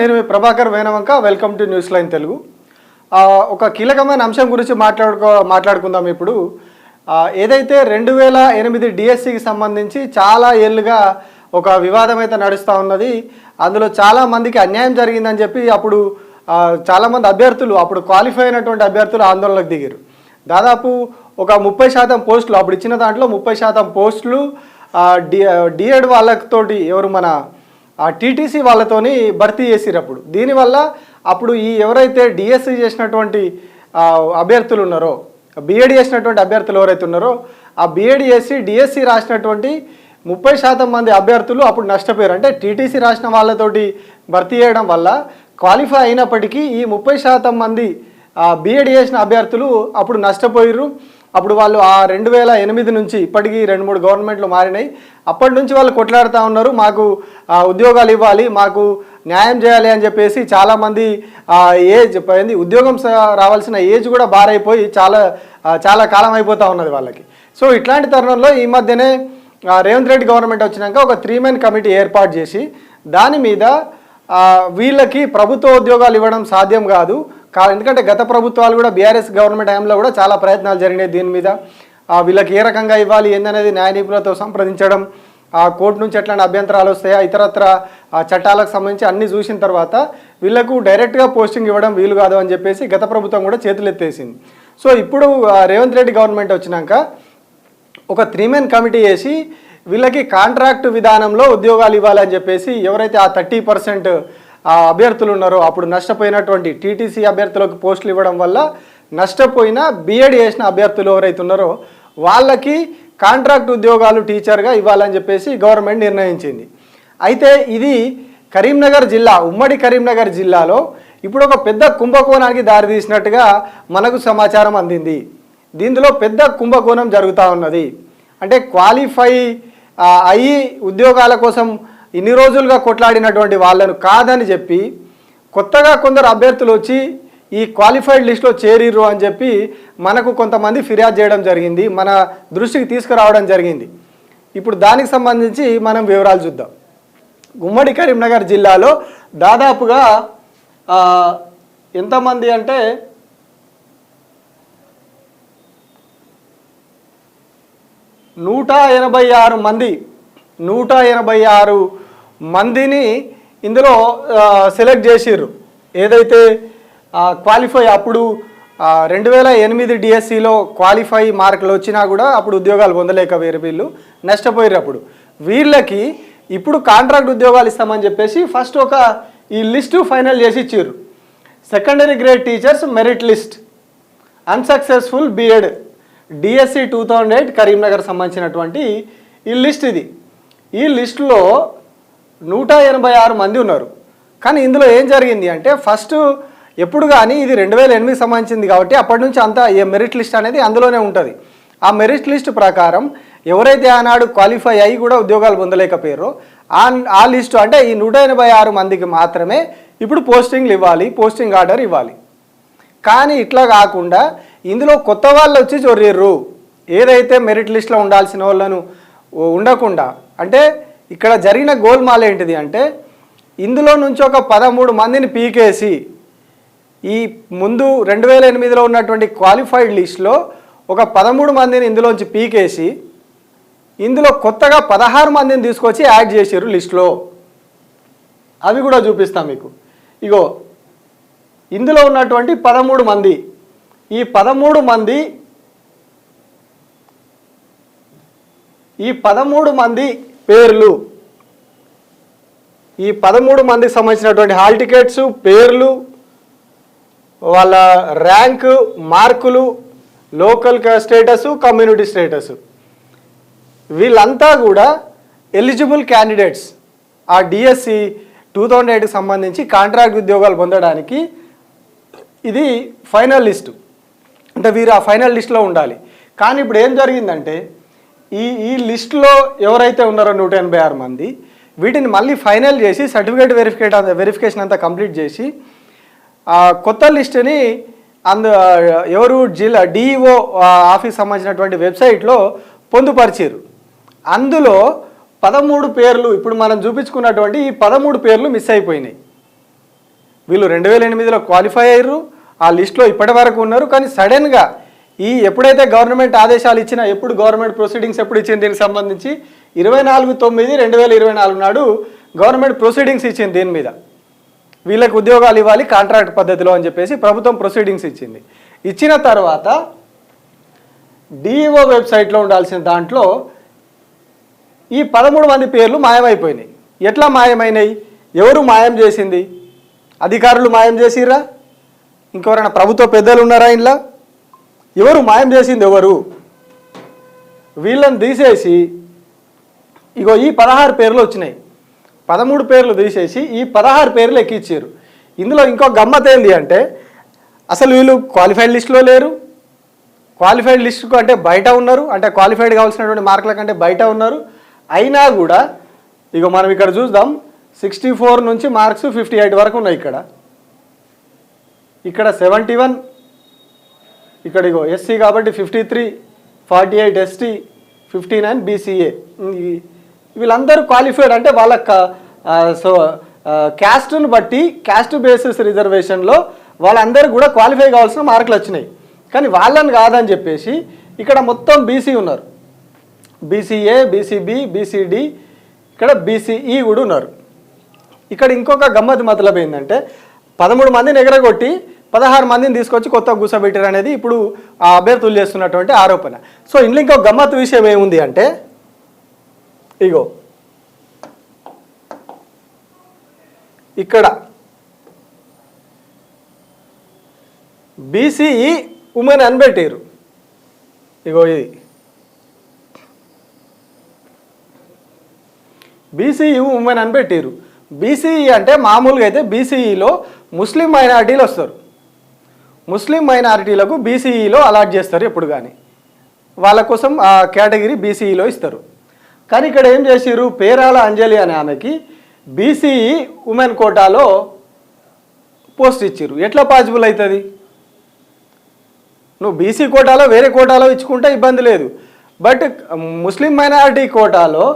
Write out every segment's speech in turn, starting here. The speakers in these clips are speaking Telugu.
నేను మీ Prabhakar Venavanka welcome to news line Telugu ఒక కీలకమైన అంశం గురించి మాట్లాడుకో మాట్లాడుకుందాం ఇప్పుడు. ఏదైతే రెండు వేల ఎనిమిది డిఎస్సికి సంబంధించి చాలా ఏళ్ళుగా ఒక వివాదం అయితే నడుస్తూ ఉన్నది అందులో చాలా మందికి అన్యాయం జరిగిందని చెప్పి అప్పుడు చాలామంది అభ్యర్థులు అప్పుడు క్వాలిఫై అయినటువంటి అభ్యర్థులు ఆందోళనకు దిగారు. దాదాపు ఒక ముప్పై శాతం పోస్టులు అప్పుడు ఇచ్చిన దాంట్లో ముప్పై శాతం పోస్టులు డి డిఎడ్ వాళ్ళతోటి ఎవరు మన ఆ టీటీసీ వాళ్ళతోని భర్తీ చేసిరప్పుడు. దీనివల్ల అప్పుడు ఈ ఎవరైతే డిఎస్సి చేసినటువంటి అభ్యర్థులు ఉన్నారో బీఎడ్ చేసినటువంటి అభ్యర్థులు ఎవరైతే ఉన్నారో ఆ బీఎడ్ చేసి డిఎస్సి రాసినటువంటి ముప్పై శాతం మంది అభ్యర్థులు అప్పుడు నష్టపోయారు. అంటే టీటీసీ రాసిన వాళ్ళతోటి భర్తీ చేయడం వల్ల క్వాలిఫై అయినప్పటికీ ఈ ముప్పై శాతం మంది బీఎడ్ చేసిన అభ్యర్థులు అప్పుడు నష్టపోయారు అప్పుడు వాళ్ళు ఆ రెండు వేల ఎనిమిది నుంచి ఇప్పటికీ రెండు మూడు గవర్నమెంట్లు మారినాయి. అప్పటి నుంచి వాళ్ళు కొట్లాడుతూ ఉన్నారు మాకు ఉద్యోగాలు ఇవ్వాలి మాకు న్యాయం చేయాలి అని చెప్పేసి చాలామంది ఏజ్ పోయింది ఉద్యోగం రావాల్సిన ఏజ్ కూడా బారైపోయి చాలా చాలా కాలం అయిపోతూ ఉన్నది వాళ్ళకి. సో ఇట్లాంటి తరుణంలో ఈ మధ్యనే రేవంత్ రెడ్డి గవర్నమెంట్ వచ్చినాక ఒక త్రీ మెన్ కమిటీ ఏర్పాటు చేసి దాని మీద వీళ్ళకి ప్రభుత్వ ఉద్యోగాలు ఇవ్వడం సాధ్యం కాదు కా ఎందుకంటే గత ప్రభుత్వాలు కూడా బీఆర్ఎస్ గవర్నమెంట్ టైంలో కూడా చాలా ప్రయత్నాలు జరిగినాయి దీని మీద. వీళ్ళకి ఏ రకంగా ఇవ్వాలి ఏందనేది న్యాయ నిపుణులతో సంప్రదించడం ఆ కోర్టు నుంచి ఎట్లాంటి అభ్యంతరాలు వస్తాయా ఇతరత్ర ఆ, చట్టాలకు సంబంధించి అన్ని చూసిన తర్వాత వీళ్ళకు డైరెక్ట్గా పోస్టింగ్ ఇవ్వడం వీలు కాదు అని చెప్పేసి గత ప్రభుత్వం కూడా చేతులెత్తేసింది సో ఇప్పుడు రేవంత్ రెడ్డి గవర్నమెంట్ వచ్చినాక ఒక త్రీ మెన్ కమిటీ వేసి వీళ్ళకి కాంట్రాక్ట్ విధానంలో ఉద్యోగాలు ఇవ్వాలని చెప్పేసి ఎవరైతే ఆ థర్టీ పర్సెంట్ అభ్యర్థులు ఉన్నారో అప్పుడు నష్టపోయినటువంటి టీటీసీ అభ్యర్థులకు పోస్టులు ఇవ్వడం వల్ల నష్టపోయిన బీఎడ్ చేసిన అభ్యర్థులు ఎవరైతే ఉన్నారో వాళ్ళకి కాంట్రాక్ట్ ఉద్యోగాలు టీచర్గా ఇవ్వాలని చెప్పేసి గవర్నమెంట్ నిర్ణయించింది. అయితే ఇది కరీంనగర్ జిల్లా ఉమ్మడి కరీంనగర్ జిల్లాలో ఇప్పుడు ఒక పెద్ద కుంభకోణానికి దారితీసినట్టుగా మనకు సమాచారం అందింది. దీనిలో పెద్ద కుంభకోణం జరుగుతూ ఉన్నది. అంటే క్వాలిఫై అయ్యి ఉద్యోగాల కోసం ఇన్ని రోజులుగా కొట్లాడినటువంటి వాళ్ళను కాదని చెప్పి కొత్తగా కొందరు అభ్యర్థులు వచ్చి ఈ క్వాలిఫైడ్ లిస్ట్లో చేరిర్రు అని చెప్పి మనకు కొంతమంది ఫిర్యాదు చేయడం జరిగింది మన దృష్టికి తీసుకురావడం జరిగింది. ఇప్పుడు దానికి సంబంధించి మనం వివరాలు చూద్దాం. గుమ్మడి కరీంనగర్ జిల్లాలో దాదాపుగా ఎంతమంది అంటే నూట ఎనభై ఆరు మంది నూట ఎనభై ఆరు మందిని ఇందులో సెలెక్ట్ చేసిర్రు. ఏదైతే క్వాలిఫై అప్పుడు రెండు వేల ఎనిమిది డిఎస్సిలో క్వాలిఫై మార్కులు వచ్చినా కూడా అప్పుడు ఉద్యోగాలు పొందలేక వేరే వీళ్ళు నష్టపోయారు అప్పుడు. వీళ్ళకి ఇప్పుడు కాంట్రాక్ట్ ఉద్యోగాలు ఇస్తామని చెప్పేసి ఫస్ట్ ఒక ఈ లిస్టు ఫైనల్ చేసి ఇచ్చారు secondary grade teachers merit list. Unsuccessful BEd. DSC two thousand eight Karimnagar సంబంధించినటువంటి ఈ లిస్ట్ ఇది. ఈ లిస్టులో నూట ఎనభై ఆరు మంది ఉన్నారు. కానీ ఇందులో ఏం జరిగింది అంటే ఫస్ట్ ఎప్పుడు కానీ ఇది రెండు వేల ఎనిమిది సంబంధించింది కాబట్టి అప్పటి నుంచి అంతా ఏ మెరిట్ లిస్ట్ అనేది అందులోనే ఉంటుంది. ఆ మెరిట్ లిస్ట్ ప్రకారం ఎవరైతే ఆనాడు క్వాలిఫై అయ్యి కూడా ఉద్యోగాలు పొందలేకపోయారో ఆ ఆ లిస్టు అంటే ఈ నూట ఎనభై ఆరు మందికి మాత్రమే ఇప్పుడు పోస్టింగ్లు ఇవ్వాలి పోస్టింగ్ ఆర్డర్ ఇవ్వాలి. కానీ ఇట్లా కాకుండా ఇందులో కొత్త వాళ్ళు వచ్చి చొర్రిర్రు. ఏదైతే మెరిట్ లిస్ట్లో ఉండాల్సిన వాళ్ళను ఉండకుండా అంటే ఇక్కడ జరిగిన గోల్మాల్ ఏంటిది అంటే ఇందులో నుంచి ఒక పదమూడు మందిని పీకేసి ఈ ముందు రెండు వేల ఎనిమిదిలో ఉన్నటువంటి క్వాలిఫైడ్ లిస్ట్లో ఒక పదమూడు మందిని ఇందులోంచి పీకేసి ఇందులో కొత్తగా పదహారు మందిని తీసుకొచ్చి యాడ్ చేసారు లిస్ట్లో అవి కూడా చూపిస్తాం మీకు. ఇగో ఇందులో ఉన్నటువంటి పదమూడు మంది ఈ పదమూడు మంది ఈ పదమూడు మంది పేర్లు. ఈ పదమూడు మందికి సంబంధించినటువంటి హాల్ టికెట్స్ పేర్లు వాళ్ళ ర్యాంకు మార్కులు లోకల్ స్టేటస్ కమ్యూనిటీ స్టేటస్. వీళ్ళంతా కూడా ఎలిజిబుల్ క్యాండిడేట్స్. ఆ డిఎస్సి టూ థౌజండ్ ఎయిట్కి సంబంధించి కాంట్రాక్ట్ ఉద్యోగాలు పొందడానికి ఇది ఫైనల్ లిస్టు. అంటే వీరు ఆ ఫైనల్ లిస్ట్లో ఉండాలి. కానీ ఇప్పుడు ఏం జరిగిందంటే ఈ ఈ లిస్టులో ఎవరైతే ఉన్నారో నూట ఎనభై ఆరు మంది వీటిని మళ్ళీ ఫైనల్ చేసి సర్టిఫికేట్ వెరిఫికేట్ వెరిఫికేషన్ అంతా కంప్లీట్ చేసి ఆ కొత్త లిస్టుని అందు ఎవరు జిల్లా డిఈఓ ఆఫీస్ సంబంధించినటువంటి వెబ్సైట్లో పొందుపరిచారు అందులో పదమూడు పేర్లు ఇప్పుడు మనం చూపించుకున్నటువంటి ఈ పదమూడు పేర్లు మిస్ అయిపోయినాయి. వీళ్ళు రెండు వేల ఎనిమిదిలో క్వాలిఫై అయ్యారు ఆ లిస్ట్లో ఇప్పటి వరకు ఉన్నారు కానీ సడన్గా ఈ ఎప్పుడైతే గవర్నమెంట్ ఆదేశాలు ఇచ్చినా ఎప్పుడు గవర్నమెంట్ ప్రొసీడింగ్స్ ఎప్పుడు ఇచ్చింది దీనికి సంబంధించి ఇరవై నాలుగు తొమ్మిది రెండు వేల ఇరవై నాలుగు నాడు గవర్నమెంట్ ప్రొసీడింగ్స్ ఇచ్చింది దీని మీద. వీళ్ళకి ఉద్యోగాలు ఇవ్వాలి కాంట్రాక్ట్ పద్ధతిలో అని చెప్పేసి ప్రభుత్వం ప్రొసీడింగ్స్ ఇచ్చింది. ఇచ్చిన తర్వాత డిఈఓ వెబ్సైట్లో ఉండాల్సిన దాంట్లో ఈ పదమూడు మంది పేర్లు మాయమైపోయినాయి. ఎట్లా మాయమైనాయి? ఎవరు మాయం చేసింది? అధికారులు మాయం చేసిర్రా? ఇంకెవరైనా ప్రభుత్వ పెద్దలు ఉన్నారా ఇంట్లో? ఎవరు మాయం చేసింది ఎవరు? వీళ్ళని తీసేసి ఇగో ఈ పదహారు పేర్లు వచ్చినాయి. పదమూడు పేర్లు తీసేసి ఈ పదహారు పేర్లు ఎక్కిచ్చారు. ఇందులో ఇంకో గమ్మత్ ఏంది అంటే అసలు వీళ్ళు క్వాలిఫైడ్ లిస్టులో లేరు. క్వాలిఫైడ్ లిస్టుకు అంటే బయట ఉన్నారు. అంటే క్వాలిఫైడ్ కావాల్సినటువంటి మార్కుల కంటే బయట ఉన్నారు. అయినా కూడా ఇక మనం ఇక్కడ చూద్దాం. సిక్స్టీ ఫోర్ నుంచి మార్క్స్ ఫిఫ్టీ ఎయిట్ వరకు ఉన్నాయి ఇక్కడ. ఇక్కడ సెవెంటీ వన్ ఇక్కడ ఇగో ఎస్సీ కాబట్టి fifty three forty eight ST fifty nine BCA వీళ్ళందరూ క్వాలిఫైడ్ అంటే వాళ్ళ సో క్యాస్ట్ను బట్టి క్యాస్ట్ బేసిస్ రిజర్వేషన్లో వాళ్ళందరూ కూడా క్వాలిఫై కావాల్సిన మార్కులు వచ్చినాయి. కానీ వాళ్ళని కాదని చెప్పేసి ఇక్కడ మొత్తం బీసీ ఉన్నారు. బీసీఏ బీసీబీ బీసీడి ఇక్కడ బీసీఈ కూడా ఉన్నారు. ఇక్కడ ఇంకొక గమ్మత్ మతలబ్ ఏంటంటే పదమూడు మందిని ఎగరగొట్టి పదహారు మందిని తీసుకొచ్చి కొత్త కూర్చోబెట్టారు అనేది ఇప్పుడు ఆ అభ్యర్థులు చేస్తున్నటువంటి ఆరోపణ. సో ఇందులో ఇంకో గమ్మత్ విషయం ఏముంది అంటే ఇగో ఇక్కడ బీసీఈ ఉమెన్ అని పెట్టారు ఇగో ఇది. బీసీఈ ఉమెన్ అని పెట్టారు బీసీఈ అంటే మామూలుగా అయితే బీసీఈలో ముస్లిం మైనారిటీలు వస్తారు. ముస్లిం మైనారిటీలకు బీసీఈలో అలాట్ చేస్తారు ఎప్పుడు కానీ వాళ్ళ కోసం ఆ కేటగిరీ బీసీఈలో ఇస్తారు. కానీ ఇక్కడ ఏం చేసిర్రు? పేరాల అంజలి అనే ఆమెకి బీసీఈ ఉమెన్ కోటాలో పోస్ట్ ఇచ్చారు ఎట్లా పాసిబుల్ అవుతుంది నువ్వు బీసీ కోటాలో వేరే కోటాలో ఇచ్చుకుంటే ఇబ్బంది లేదు. బట్ ముస్లిం మైనారిటీ కోటాలో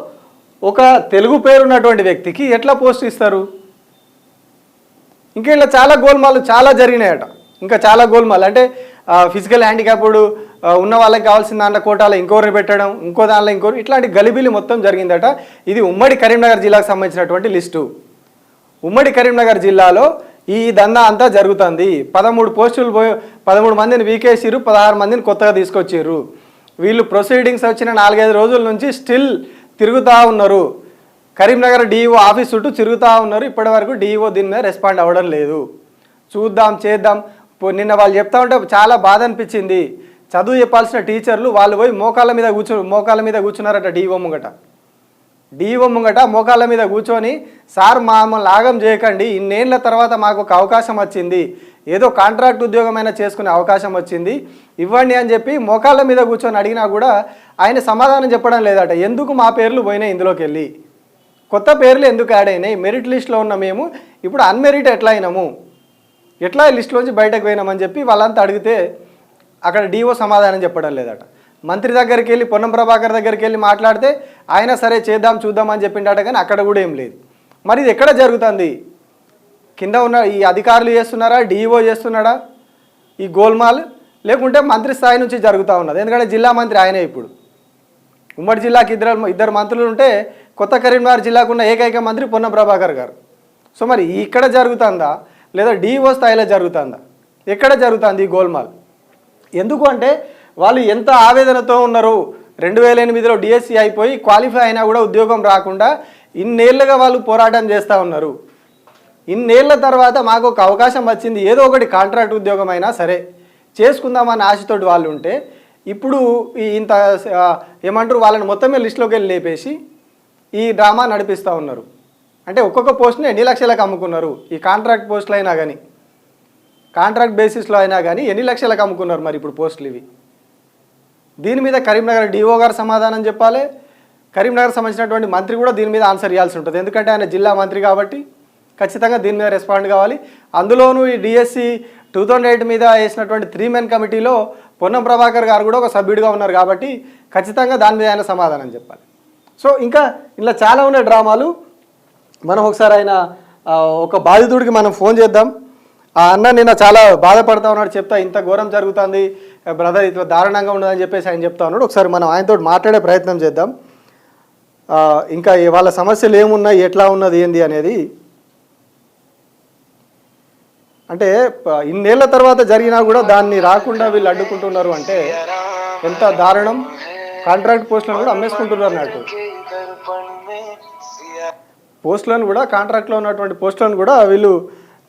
ఒక తెలుగు పేరున్నటువంటి వ్యక్తికి ఎట్లా పోస్ట్ ఇస్తారు? ఇంకా ఇలా చాలా గోల్మాలు చాలా జరిగినాయట. ఇంకా చాలా గోల్మాలు అంటే ఫిజికల్ హ్యాండిక్యాప్డ్ ఉన్న వాళ్ళకి కావాల్సిన దాంట్లో కోటాలో ఇంకోరిని పెట్టడం ఇంకో దాంట్లో ఇంకోరు ఇట్లాంటి గలిబిలి మొత్తం జరిగిందట. ఇది ఉమ్మడి కరీంనగర్ జిల్లాకు సంబంధించినటువంటి లిస్టు. ఉమ్మడి కరీంనగర్ జిల్లాలో ఈ దందా అంతా జరుగుతుంది. పదమూడు పోస్టులు పోయి పదమూడు మందిని వీకేసిరు పదహారు మందిని కొత్తగా తీసుకొచ్చారు వీళ్ళు ప్రొసీడింగ్స్ వచ్చిన నాలుగైదు రోజుల నుంచి స్టిల్ తిరుగుతూ ఉన్నారు. కరీంనగర్ డిఈఓ ఆఫీస్ చుట్టూ తిరుగుతూ ఉన్నారు. ఇప్పటి వరకు డిఈఓ దీని మీద రెస్పాండ్ అవ్వడం లేదు. చూద్దాం చేద్దాం. నిన్న వాళ్ళు చెప్తా ఉంటే చాలా బాధ అనిపించింది. చదువు చెప్పాల్సిన టీచర్లు వాళ్ళు పోయి మోకాళ్ళ మీద కూర్చో మోకాళ్ళ మీద కూర్చున్నారట డిఈఓ ముంగట. డిఓ ముంగట మోకాళ్ళ మీద కూర్చొని సార్ మమ్మల్ని లాగం చేయకండి. ఇన్నేళ్ళ తర్వాత మాకు ఒక అవకాశం వచ్చింది. ఏదో కాంట్రాక్ట్ ఉద్యోగమైనా చేసుకునే అవకాశం వచ్చింది. ఇవ్వండి అని చెప్పి మోకాళ్ళ మీద కూర్చొని అడిగినా కూడా ఆయన సమాధానం చెప్పడం లేదట. ఎందుకు మా పేర్లు పోయినాయి ఇందులోకి వెళ్ళి కొత్త పేర్లు ఎందుకు యాడ్ అయినాయి? మెరిట్ లిస్ట్లో ఉన్న మేము ఇప్పుడు అన్మెరిట్ ఎట్లా అయినాము ఎట్లా లిస్టులోంచి బయటకు పోయినామని చెప్పి వాళ్ళంతా అడిగితే అక్కడ డిఓ సమాధానం చెప్పడం లేదట. మంత్రి దగ్గరికి వెళ్ళి పొన్నం ప్రభాకర్ దగ్గరికి వెళ్ళి మాట్లాడితే ఆయన సరే చేద్దాం చూద్దాం అని చెప్పిండట కానీ అక్కడ కూడా ఏం లేదు. మరి ఇది ఎక్కడ జరుగుతుంది? కింద ఉన్న ఈ అధికారులు చేస్తున్నారా? డిఈఓ చేస్తున్నాడా? ఈ గోల్మాల్? లేకుంటే మంత్రి స్థాయి నుంచి జరుగుతూ ఉన్నది. ఎందుకంటే జిల్లా మంత్రి ఆయనే ఇప్పుడు. ఉమ్మడి జిల్లాకి ఇద్దరు ఇద్దరు మంత్రులు ఉంటే కొత్త కరీంనగర్ జిల్లాకు ఉన్న ఏకైక మంత్రి పొన్న ప్రభాకర్ గారు. సో మరి ఇక్కడ జరుగుతుందా? లేదా డిఓ స్థాయిలో జరుగుతుందా? ఎక్కడ జరుగుతుంది ఈ గోల్మాల్? ఎందుకు అంటే వాళ్ళు ఎంత ఆవేదనతో ఉన్నారు రెండు వేల ఎనిమిదిలో డిఎస్సి అయిపోయి క్వాలిఫై అయినా కూడా ఉద్యోగం రాకుండా ఇన్నేళ్ళుగా వాళ్ళు పోరాటం చేస్తూ ఉన్నారు. ఇన్నేళ్ళ తర్వాత మాకు ఒక అవకాశం వచ్చింది ఏదో ఒకటి కాంట్రాక్ట్ ఉద్యోగం అయినా సరే. చేసుకుందామని ఆశతోటి వాళ్ళు ఉంటే ఇప్పుడు ఈ ఇంత ఏమంటారు వాళ్ళని మొత్తమే లిస్టులోకి వెళ్ళి లేపేసి ఈ డ్రామా నడిపిస్తూ ఉన్నారు. అంటే ఒక్కొక్క పోస్ట్ని ఎన్ని లక్షలకు అమ్ముకున్నారు? ఈ కాంట్రాక్ట్ పోస్టులు అయినా కానీ కాంట్రాక్ట్ బేసిస్లో అయినా కానీ ఎన్ని లక్షలకు అమ్ముకున్నారు మరి ఇప్పుడు పోస్టులు ఇవి? దీని మీద కరీంనగర్ డిఓ గారు సమాధానం చెప్పాలి. కరీంనగర్ సంబంధించినటువంటి మంత్రి కూడా దీని మీద ఆన్సర్ ఇవ్వాల్సి ఉంటుంది. ఎందుకంటే ఆయన జిల్లా మంత్రి కాబట్టి ఖచ్చితంగా దీని మీద రెస్పాండ్ కావాలి. అందులోనూ ఈ డిఎస్సి టూ థౌజండ్ ఎయిట్ మీద వేసినటువంటి త్రీ మెన్ కమిటీలో పొన్నం ప్రభాకర్ గారు కూడా ఒక సభ్యుడిగా ఉన్నారు కాబట్టి ఖచ్చితంగా దాని మీద ఆయన సమాధానం చెప్పాలి. సో ఇంకా ఇలా చాలా ఉన్న డ్రామాలు. మనం ఒకసారి ఆయన ఒక బాధితుడికి మనం ఫోన్ చేద్దాం. ఆ అన్న నిన్న చాలా బాధపడతా ఉన్నాడు చెప్తా ఇంత ఘోరం జరుగుతుంది బ్రదర్ ఇట్లా దారుణంగా ఉన్నదని చెప్పేసి ఆయన చెప్తా ఉన్నాడు. ఒకసారి మనం ఆయనతో మాట్లాడే ప్రయత్నం చేద్దాం. ఇంకా వాళ్ళ సమస్యలు ఏమున్నాయి ఎట్లా ఉన్నది ఏంది అనేది. అంటే ఇన్నేళ్ళ తర్వాత జరిగినా కూడా దాన్ని రాకుండా వీళ్ళు అడ్డుకుంటున్నారు అంటే ఎంత దారుణం. కాంట్రాక్ట్ పోస్టులను కూడా అమ్మేసుకుంటున్నారు అన్నట్టు పోస్టులను కూడా కాంట్రాక్ట్లో ఉన్నటువంటి పోస్టులను కూడా వీళ్ళు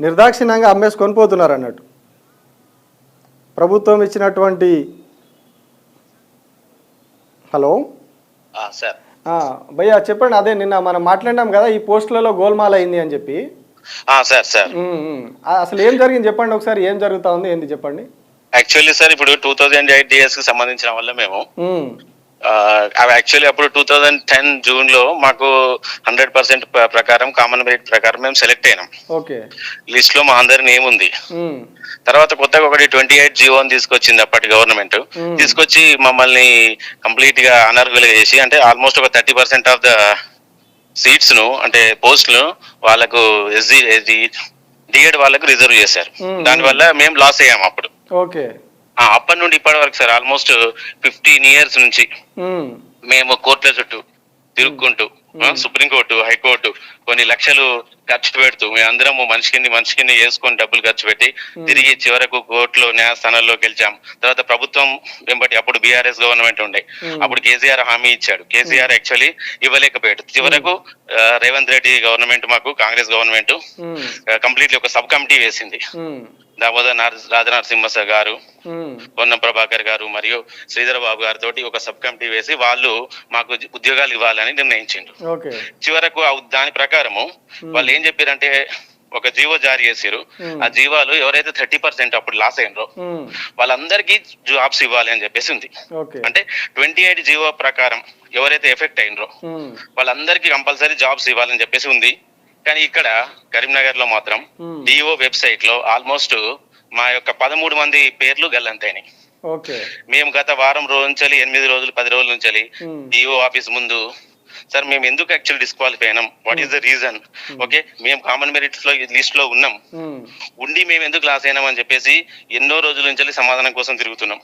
నిర్దాక్షిణ్యంగా అమ్మేసుకొని పోతున్నారు అన్నట్టు. ప్రభుత్వం ఇచ్చినటువంటి హలో? సార్. భయ్యా చెప్పండి. అదే నిన్న మనం మాట్లాడినాం కదా ఈ పోస్టులలో గోల్మాల్ అయింది అని చెప్పి. Sir sir. అసలు ఏం జరిగింది చెప్పండి ఒకసారి. ఏం జరుగుతా ఉంది? ఏంది చెప్పండి. యాక్చువల్లీ సార్ ఇప్పుడు టూ థౌజండ్ ఎయిట్ డిఎస్కి సంబంధించిన వల్ల మేము. యాక్చువల్లీ అప్పుడు టూ థౌజండ్ టెన్ జూన్లో మాకు హండ్రెడ్ పర్సెంట్ ప్రకారం కామన్ మెరిట్ ప్రకారం మేము సెలెక్ట్ అయినాం. లిస్ట్లో మా అందరి నేమ్ ఉంది. తర్వాత కొత్తగా ఒకటి ట్వంటీ ఎయిట్ జీవో తీసుకొచ్చింది అప్పటి గవర్నమెంట్. తీసుకొచ్చి మమ్మల్ని కంప్లీట్గా అనర్హులుగా చేసి అంటే ఆల్మోస్ట్ ఒక థర్టీ పర్సెంట్ ఆఫ్ ద సీట్స్ను అంటే పోస్టులు వాళ్ళకు ఎస్జీ డిఎడ్ వాళ్ళకు రిజర్వ్ చేశారు. దానివల్ల మేము లాస్ అయ్యాము అప్పుడు. ఓకే. అప్పటి నుండి ఇప్పటి వరకు సార్ ఆల్మోస్ట్ ఫిఫ్టీన్ ఇయర్స్ నుంచి మేము. కోర్టుల చుట్టూ తిరుక్కుంటూ సుప్రీంకోర్టు హైకోర్టు కొన్ని లక్షలు ఖర్చు పెడుతూ మేమందరము మనిషికి మనిషికి వేసుకొని డబ్బులు ఖర్చు పెట్టి తిరిగి చివరకు కోర్టులో న్యాయస్థానాల్లో గెలిచాం. తర్వాత ప్రభుత్వం వెంబటి అప్పుడు బీఆర్ఎస్ గవర్నమెంట్ ఉండే. అప్పుడు కేసీఆర్ హామీ ఇచ్చాడు. కేసీఆర్ యాక్చువల్లీ ఇవ్వలేకపోయాడు. చివరకు రేవంత్ రెడ్డి గవర్నమెంట్ మాకు కాంగ్రెస్ గవర్నమెంట్ కంప్లీట్లీ ఒక సబ్ కమిటీ వేసింది. దామోదర్ నార్- రాజనరసింహ గారు పొన్నం ప్రభాకర్ గారు మరియు శ్రీధర బాబు గారితో ఒక సబ్ కమిటీ వేసి వాళ్ళు మాకు ఉద్యోగాలు ఇవ్వాలని నిర్ణయించిండ్రు. ఓకే. చివరకు దాని ప్రకారము వాళ్ళు ఏం చెప్పారంటే ఒక జీవో జారీ చేసారు. ఆ జీవాలు ఎవరైతే థర్టీ పర్సెంట్ అప్పుడు లాస్ అయినరో వాళ్ళందరికీ జాబ్స్ ఇవ్వాలి అని చెప్పేసి ఉంది. అంటే ట్వంటీ ఎయిట్ జీవో ప్రకారం ఎవరైతే ఎఫెక్ట్ అయినరో వాళ్ళందరికీ కంపల్సరీ జాబ్స్ ఇవ్వాలని చెప్పేసి ఉంది. కానీ ఇక్కడ కరీంనగర్లో మాత్రం. డిఓ వెబ్సైట్లో ఆల్మోస్ట్ మా యొక్క పదమూడు మంది పేర్లు గల్లంతైనాయి మేము గత వారం రోజు నుంచి ఎనిమిది రోజులు పది రోజుల నుంచి. డిఓ ఆఫీస్ ముందు సార్ మేము ఎందుకు యాక్చువల్ డిస్క్వాలిఫై అయినాం? What is the reason okay మేము కామన్ మెరిట్స్లో లిస్ట్లో ఉన్నాం. ఉమ్, ఉండి మేము ఎందుకు లాస్ అయినాం అని చెప్పేసి ఎన్నో రోజుల నుంచి సమాధానం కోసం తిరుగుతున్నాం.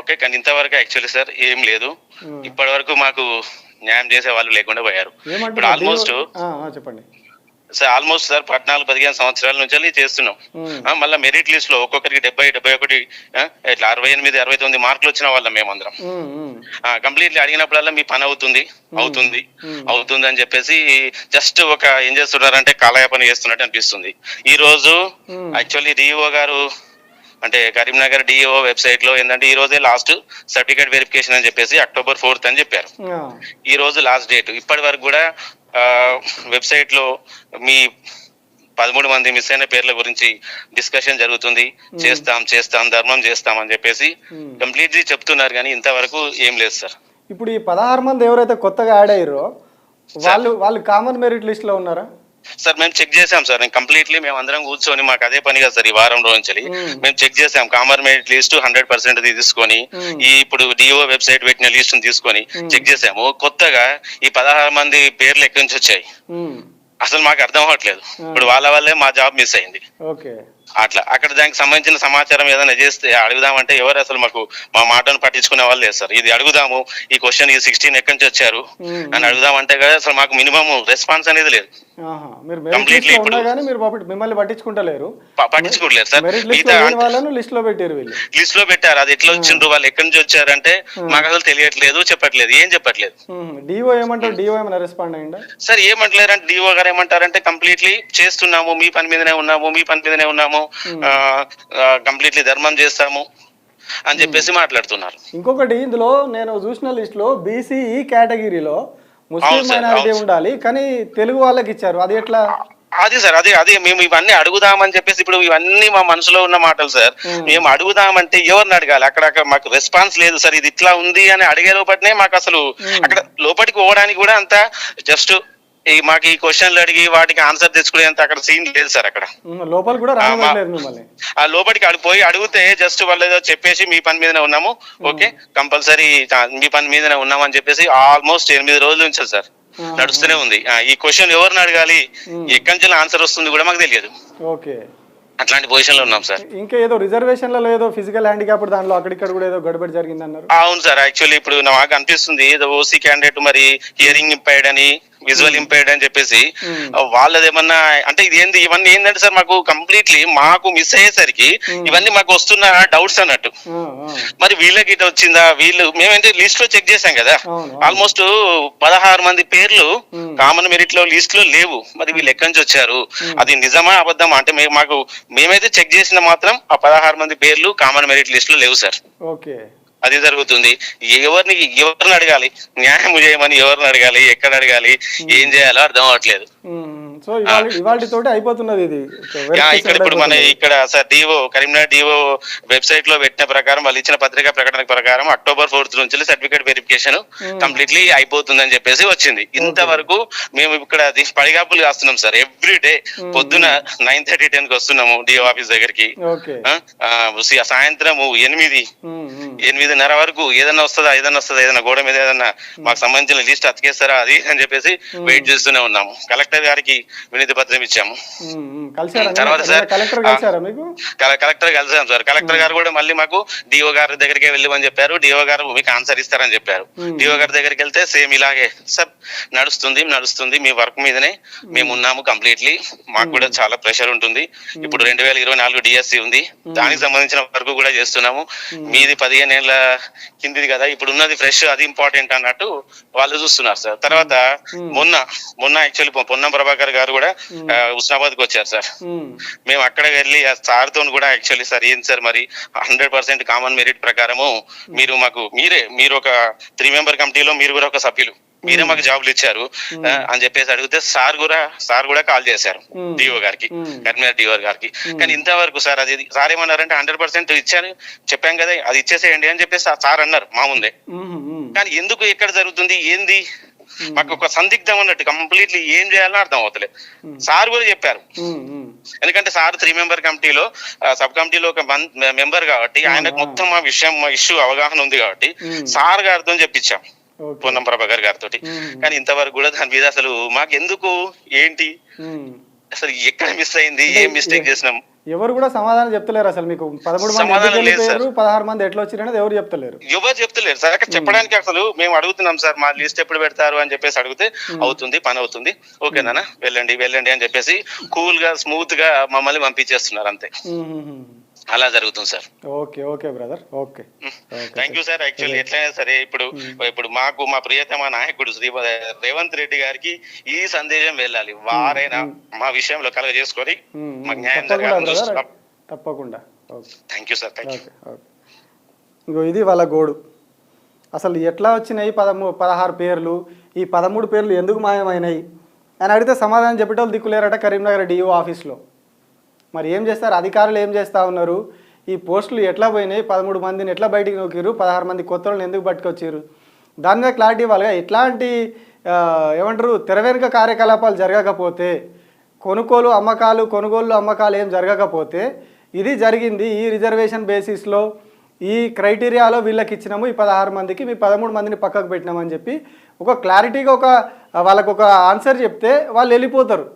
ఓకే కానీ ఇంతవరకు యాక్చువల్లీ సార్ ఏం లేదు. Hmm. ఇప్పటి వరకు మాకు న్యాయం చేసే వాళ్ళు లేకుండా పోయారు. ఇప్పుడు ఆల్మోస్ట్ చెప్పండి. సార్ ఆల్మోస్ట్ సార్ పద్నాలుగు పదిహేను సంవత్సరాల నుంచి చేస్తున్నాం. మళ్ళా మెరిట్ లిస్ట్లో ఒక్కొక్కరికి డెబ్బై డెబ్బై ఒకటి ఇట్లా అరవై ఎనిమిది అరవై తొమ్మిది మార్కులు వచ్చిన వాళ్ళం మేమందరం. ఉమ్, ఉమ్, కంప్లీట్లీ అడిగినప్పుడల్లా మీ పని అవుతుంది అవుతుంది Hmm. అవుతుంది అని చెప్పేసి జస్ట్ ఒక ఏం చేస్తున్నారంటే కాలయ పని చేస్తున్నట్టు అనిపిస్తుంది. ఈ రోజు Hmm. యాక్చువల్లీ డిఓ గారు అంటే కరీంనగర్ డిఓ వెబ్సైట్లో ఏంటంటే ఈ రోజే లాస్ట్ సర్టిఫికేట్ వెరిఫికేషన్ అని చెప్పేసి అక్టోబర్ ఫోర్త్ అని చెప్పారు. ఈ రోజు లాస్ట్ డేట్ ఇప్పటి వరకు కూడా వెబ్సైట్లో మీ పదమూడు మంది మిస్ అయిన పేర్ల గురించి డిస్కషన్ జరుగుతుంది. చేస్తాం చేస్తాం ధర్మం చేస్తాం అని చెప్పేసి. కంప్లీట్లీ చెప్తున్నారు కానీ ఇంతవరకు ఏం లేదు సార్. ఇప్పుడు ఈ పదహారు మంది ఎవరైతే కొత్తగా యాడ్ అయ్యారో వాళ్ళు వాళ్ళు కామన్ మెరిట్ లిస్ట్లో ఉన్నారా? సార్ మేము చెక్ చేసాం సార్ కంప్లీట్లీ మేము అందరం కూర్చొని మాకు అదే పనిగా సార్ ఈ వారం రోజు. మేము. చెక్ చేసాం common merit list hundred percent తీసుకొని. ఈ ఇప్పుడు డిఓ వెబ్సైట్ పెట్టిన లిస్ట్ తీసుకొని. చెక్ చేసాము కొత్తగా ఈ పదహారు మంది పేర్లు ఎక్కడి నుంచి వచ్చాయి? అసలు మాకు అర్థం అవ్వట్లేదు. ఇప్పుడు వాళ్ళ వల్లే మా జాబ్ మిస్ అయింది. ఓకే. అట్లా. అక్కడ దానికి సంబంధించిన సమాచారం ఏదైనా చేస్తే అడుగుదామంటే ఎవరు అసలు మాకు మా మాటను పట్టించుకునే వాళ్ళు లేదు సార్. ఇది అడుగుదాము. ఈ క్వశ్చన్ ఈ సిక్స్టీన్ ఎక్కడి నుంచి వచ్చారు? అని అడుగుదామంటే కదా అసలు మాకు మినిమం రెస్పాన్స్ అనేది లేదు. ఆహా. మీరు మెరిట్ లిస్ట్ Completely లో ఉన్నా ఇప్పుడు- మిమ్మల్ని పట్టించుకుంటలేరు. పట్టించుకోవట్లేదు సార్. లిస్ట్లో పెట్టారు వీళ్ళు. లిస్ట్లో పెట్టారు. అది ఎట్లా వచ్చిండ్రు? వాళ్ళు ఎక్కడి నుంచి వచ్చారంటే మాకు అసలు తెలియట్లేదు చెప్పట్లేదు. ఏం చెప్పట్లేదు? డిఓ ఏమంటారు? డిఓ ఏమైనా రెస్పాండ్ అయ్యిందా సార్ ఏమంటలేరంటే డిఓ గారు ఏమంటారంటే కంప్లీట్లీ చేస్తున్నాము. మీ పని మీదనే ఉన్నాము. మీ పని మీదనే ఉన్నాము. కంప్లీట్లీ ధర్మం చేస్తాము అని చెప్పేసి మాట్లాడుతున్నారు. ఇంకొకటి ఇందులో నేను చూసిన లిస్ట్లో బీసీఈ కేటగిరీలో ముస్లిం మైనారిటీ. ఉండాలి కానీ తెలుగు వాళ్ళకి ఇచ్చారు. అది ఎట్లా? అది సార్ అదే అదే మేము ఇవన్నీ అడుగుదామని చెప్పేసి ఇప్పుడు ఇవన్నీ మా మనసులో ఉన్న మాటలు సార్. Hmm. మేము అడుగుదామంటే ఎవరిని అడగాలి? అక్కడ మాకు రెస్పాన్స్ లేదు సార్ ఇది ఇట్లా ఉంది అని అడిగే లోపటినే మాకు అసలు Hmm. అక్కడ లోపలికి పోవడానికి కూడా అంత జస్ట్ ఈ మాకు ఈ క్వశ్చన్లు అడిగి వాటికి ఆన్సర్ తెచ్చుకునేంత అక్కడ సీన్ లేదు సార్ అక్కడ. లోపల కూడా ఆ లోపలికి అడిగి పోయి అడిగితే జస్ట్ వాళ్ళు ఏదో చెప్పేసి మీ పని మీదనే ఉన్నాము. ఓకే కంపల్సరీ మీ పని మీదనే ఉన్నాము అని చెప్పేసి ఆల్మోస్ట్ ఎనిమిది రోజుల నుంచి సార్. నడుస్తూనే ఉంది. ఆ, ఈ క్వశ్చన్ ఎవరిని అడగాలి? ఎక్కడి నుంచి ఆన్సర్ వస్తుంది కూడా మాకు తెలియదు. ఓకే. అట్లాంటి పొజిషన్లో ఉన్నాం సార్. ఇంకా ఏదో రిజర్వేషన్లలో ఏదో ఫిజికల్ హ్యాండిక్యాప్ దాంట్లో అక్కడిక్కడ కూడా ఏదో గడబడి జరిగింది అన్నారు అవును సార్ యాక్చువల్లీ ఇప్పుడు నాకు అనిపిస్తుంది ఏదో ఓసీ క్యాండిడేట్ మరి హియరింగ్ ఇంపైర్డ్ అని విజువల్ ఇంపైర్డ్ అని చెప్పేసి Hmm. వాళ్ళది ఏమన్నా అంటే ఇది ఏంది ఇవన్నీ ఏంటంటే సార్ మాకు కంప్లీట్లీ మాకు మిస్ అయ్యేసరికి ఇవన్నీ మాకు వస్తున్న డౌట్స్ అన్నట్టు. మరి వీళ్ళకి ఇట్లా వచ్చిందా? వీళ్ళు మేమైతే లిస్ట్లో చెక్ చేసాం కదా. ఆల్మోస్ట్ పదహారు మంది పేర్లు Hmm. కామన్ మెరిట్లో లిస్ట్లో లేవు. మరి వీళ్ళు ఎక్కడి నుంచి వచ్చారు? అది నిజమా అబద్ధమా? అంటే మాకు మేమైతే చెక్ చేసిన మాత్రం ఆ పదహారు మంది పేర్లు కామన్ మెరిట్ లిస్ట్లో లేవు సార్. ఓకే అది జరుగుతుంది. ఎవరిని ఎవరిని అడగాలి? న్యాయం చేయమని ఎవరిని అడగాలి? ఎక్కడ అడగాలి? ఏం చేయాలో అర్థం అవ్వట్లేదు. ఉమ్, సో ఇవాళ తోటి అయిపోతున్నది ఇది. ఇక్కడ ఇప్పుడు మన ఇక్కడ సార్ డిఓ కరీంనగర్ డిఓ వెబ్సైట్లో పెట్టిన ప్రకారం వాళ్ళు ఇచ్చిన పత్రికా ప్రకటన ప్రకారం అక్టోబర్ ఫోర్త్ నుంచి సర్టిఫికేట్ వెరిఫికేషన్ కంప్లీట్లీ అయిపోతుందని చెప్పేసి వచ్చింది. ఇంతవరకు మేము ఇక్కడ పడిగాపులు కాస్తున్నాం సార్. ఎవ్రీ డే పొద్దున నైన్ థర్టీ టెన్కి వస్తున్నాము డిఓ ఆఫీస్ దగ్గరికి. ఓకే. ఆ, ఆ, సి- సాయంత్రము ఎనిమిది. ఎనిమిదిన్నర వరకు ఏదన్నా వస్తుందా ఏదన్నా వస్తుందా ఏదన్నా గోడ మీద ఏదన్నా మాకు సంబంధించిన లిస్ట్ అతికేస్తారా అది అని చెప్పేసి వెయిట్ చేస్తూనే ఉన్నాము. కలెక్టర్ గారికి వినతి పత్రం ఇచ్చాము. తర్వాత? సార్, కలెక్టర్ కలెక్టర్ కలిసాం సార్. కలెక్టర్ గారు కూడా మళ్ళీ మాకు డిఓ గారి దగ్గరికి వెళ్ళమని చెప్పారు. డిఓ గారు మీకు ఆన్సర్ ఇస్తారని చెప్పారు. డిఓ గారి దగ్గరికి వెళ్తే సేమ్ ఇలాగే సార్ నడుస్తుంది నడుస్తుంది. మీ వర్క్ మీదనే మేము ఉన్నాము కంప్లీట్లీ. మాకు కూడా చాలా ప్రెషర్ ఉంటుంది. ఇప్పుడు రెండు వేల ఇరవై నాలుగు డిఎస్సి ఉంది. దానికి సంబంధించిన వర్క్ కూడా చేస్తున్నాము. మీది పదిహేను ఏళ్ళ కిందిది కదా. ఇప్పుడు ఉన్నది ఫ్రెష్ అది ఇంపార్టెంట్ అన్నట్టు వాళ్ళు చూస్తున్నారు సార్. తర్వాత మొన్న మొన్న యాక్చువల్లీ పొన్నం ప్రభాకర్ గారు కూడా ఉస్నాబాద్కి వచ్చారు సార్. మేము. అక్కడ వెళ్ళి ఆ సార్తో కూడా యాక్చువల్లీ సార్ ఏంటి సార్ మరి హండ్రెడ్ పర్సెంట్ కామన్ మెరిట్ ప్రకారము మీరు మాకు మీరే మీరు ఒక త్రీ మెంబర్ కమిటీలో మీరు కూడా ఒక సభ్యులు. మీరే మాకు జాబులు ఇచ్చారు అని చెప్పేసి అడిగితే సార్ కూడా సార్ కూడా కాల్ చేశారు. డిఓ గారికి. కరీంనగర్ డిఓ గారికి. కానీ ఇంతవరకు సార్ అది సార్ ఏమన్నారంటే హండ్రెడ్ పర్సెంట్ ఇచ్చాను చెప్పాం కదా అది ఇచ్చేసేయండి అని చెప్పేసి సార్ అన్నారు మా ముందే. కానీ ఎందుకు ఎక్కడ జరుగుతుంది ఏంది? మాకు ఒక సందిగ్ధం అన్నట్టు కంప్లీట్లీ ఏం చేయాలని అర్థం అవుతలేదు సార్ కూడా చెప్పారు. ఎందుకంటే సార్ త్రీ మెంబర్ కమిటీలో సబ్ కమిటీలో ఒక మెంబర్ కాబట్టి ఆయనకు మొత్తం ఆ విషయం ఇష్యూ అవగాహన ఉంది కాబట్టి. సార్ గారితో చెప్పించాం. పొన్నం ప్రభాకర్ గారితో. కానీ ఇంతవరకు కూడా దాని మీద అసలు మాకు ఎందుకు ఏంటి. అసలు ఎక్కడ మిస్ అయింది? ఏం మిస్టేక్ చేసినాం? ఎవరు కూడా సమాధానం చెప్తలేరు అసలు మీకు. పదమూడు మంది వెళ్ళిపోయారు? పదహారు మంది ఎట్లా అనేది ఎవరు చెప్తలేరు. ఎవరు చెప్తలేరు సార్. అక్కడ చెప్పడానికి అసలు మేము అడుగుతున్నాం సార్. మా లిస్ట్ ఎప్పుడు పెడతారు అని చెప్పేసి అడిగితే అవుతుంది పని అవుతుంది. ఓకేనా వెళ్ళండి వెళ్ళండి అని చెప్పేసి కూల్గా స్మూత్గా మమ్మల్ని పంపించేస్తున్నారు అంతే. అలా జరుగుతుంది sir. Okay okay brother okay. Thank you sir. Actually ఎట్లయినా సరే ఇప్పుడు ఇప్పుడు మాకు మా ప్రియతమ నాయకుడు శ్రీ రేవంత్ రెడ్డి గారికి ఈ సందేశం వెళ్ళాలి. వారైనా మా విషయంలో కలగ చేసుకొని. మాకు న్యాయం తప్పకుండా జరగాలని thank you sir thank you ఇంకో ఇది వాళ్ళ గోడు. అసలు ఎట్లా వచ్చినాయి పదమూ పదహారు పేర్లు? ఈ పదమూడు పేర్లు ఎందుకు మాయమైనాయి? అని అడిగితే సమాధానం చెప్పేటోళ్ళు దిక్కులేరట కరీంనగర్ డిఓ ఆఫీస్లో మరి ఏం చేస్తారు? అధికారులు ఏం చేస్తూ ఉన్నారు? ఈ పోస్టులు ఎట్లా పోయినాయి? పదమూడు మందిని ఎట్లా బయటికి నొక్కిరు పదహారు మంది కొత్త వాళ్ళని ఎందుకు పట్టుకొచ్చారు దాని మీద క్లారిటీ ఇవ్వాలిగా ఎట్లాంటి ఏమంటారు? తెర వెనుక కార్యకలాపాలు జరగకపోతే కొనుగోలు అమ్మకాలు కొనుగోలు అమ్మకాలు ఏం జరగకపోతే ఇది జరిగింది ఈ రిజర్వేషన్ బేసిస్లో. ఈ క్రైటీరియాలో వీళ్ళకి ఇచ్చినాము ఈ పదహారు మందికి మీ పదమూడు మందిని పక్కకు పెట్టినామని చెప్పి ఒక క్లారిటీగా ఒక వాళ్ళకు ఒక ఆన్సర్ చెప్తే వాళ్ళు వెళ్ళిపోతారు.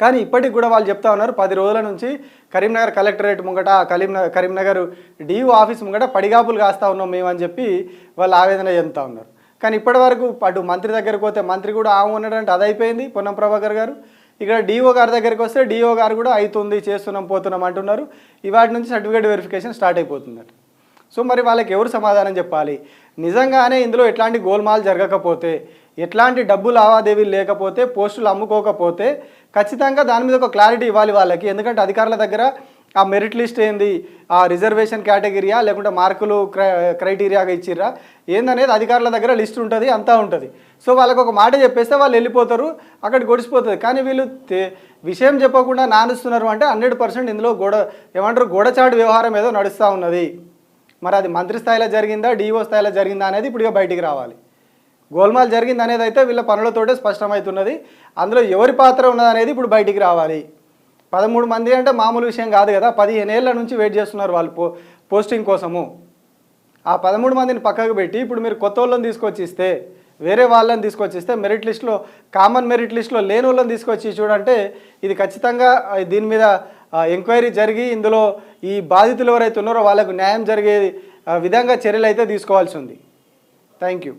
కానీ ఇప్పటికి కూడా వాళ్ళు చెప్తా ఉన్నారు పది రోజుల నుంచి కరీంనగర్ కలెక్టరేట్ ముంగట కరీంనగర్ కరీంనగర్ డిఓ ఆఫీస్ ముంగట పడిగాపులు కాస్తా ఉన్నాం మేము అని చెప్పి వాళ్ళు ఆవేదన చెందుతా ఉన్నారు. కానీ ఇప్పటి వరకు అటు మంత్రి దగ్గరకు పోతే మంత్రి కూడా ఆమె ఉన్నాడంటే అది అయిపోయింది పొన్నం ప్రభాకర్ గారు. ఇక్కడ డిఓ గారి దగ్గరికి వస్తే డిఓ గారు కూడా అవుతుంది చేస్తున్నాం పోతున్నాం అంటున్నారు. ఇవాటి నుంచి సర్టిఫికేట్ వెరిఫికేషన్ స్టార్ట్ అయిపోతుందట. సో మరి వాళ్ళకి ఎవరు సమాధానం చెప్పాలి? నిజంగానే ఇందులో ఎట్లాంటి గోల్మాల్ జరగకపోతే ఎట్లాంటి డబ్బు లావాదేవీలు లేకపోతే పోస్టులు అమ్ముకోకపోతే ఖచ్చితంగా దాని మీద ఒక క్లారిటీ ఇవ్వాలి వాళ్ళకి. ఎందుకంటే అధికారుల దగ్గర ఆ మెరిట్ లిస్ట్ ఏంది? ఆ రిజర్వేషన్ కేటగిరీయా లేకుంటే మార్కులు క్రై క్రైటీరియాగా ఇచ్చిర్రా? ఏందనేది అధికారుల దగ్గర లిస్ట్ ఉంటుంది అంతా ఉంటుంది. సో వాళ్ళకి ఒక మాట చెప్పేస్తే వాళ్ళు వెళ్ళిపోతారు అక్కడ గొడిసిపోతుంది కానీ వీళ్ళు విషయం చెప్పకుండా నానుస్తున్నారు అంటే హండ్రెడ్ పర్సెంట్ ఇందులో గోడ ఏమంటారు గోడచాటు వ్యవహారం ఏదో నడుస్తూ ఉన్నది. మరి అది మంత్రి స్థాయిలో జరిగిందా డిఓ స్థాయిలో జరిగిందా అనేది ఇప్పుడు బయటికి రావాలి. గోల్మాల్ జరిగింది అనేది అయితే వీళ్ళ పనులతోటే స్పష్టమవుతున్నది. అందులో ఎవరి పాత్ర ఉన్నది అనేది ఇప్పుడు బయటికి రావాలి. పదమూడు మంది అంటే మామూలు విషయం కాదు కదా. పదిహేను ఏళ్ళ నుంచి వెయిట్ చేస్తున్నారు వాళ్ళు పో పోస్టింగ్ కోసము. ఆ పదమూడు మందిని పక్కకు పెట్టి ఇప్పుడు మీరు కొత్త వాళ్ళని తీసుకొచ్చి ఇస్తే వేరే వాళ్ళని తీసుకొచ్చిస్తే మెరిట్ లిస్ట్లో కామన్ మెరిట్ లిస్ట్లో లేని వాళ్ళని తీసుకొచ్చి చూడంటే ఇది ఖచ్చితంగా దీని మీద ఎంక్వైరీ జరిగి ఇందులో ఈ బాధితులు ఎవరైతే ఉన్నారో వాళ్ళకు న్యాయం జరిగే విధంగా చర్యలు అయితే తీసుకోవాల్సి ఉంది. Thank you.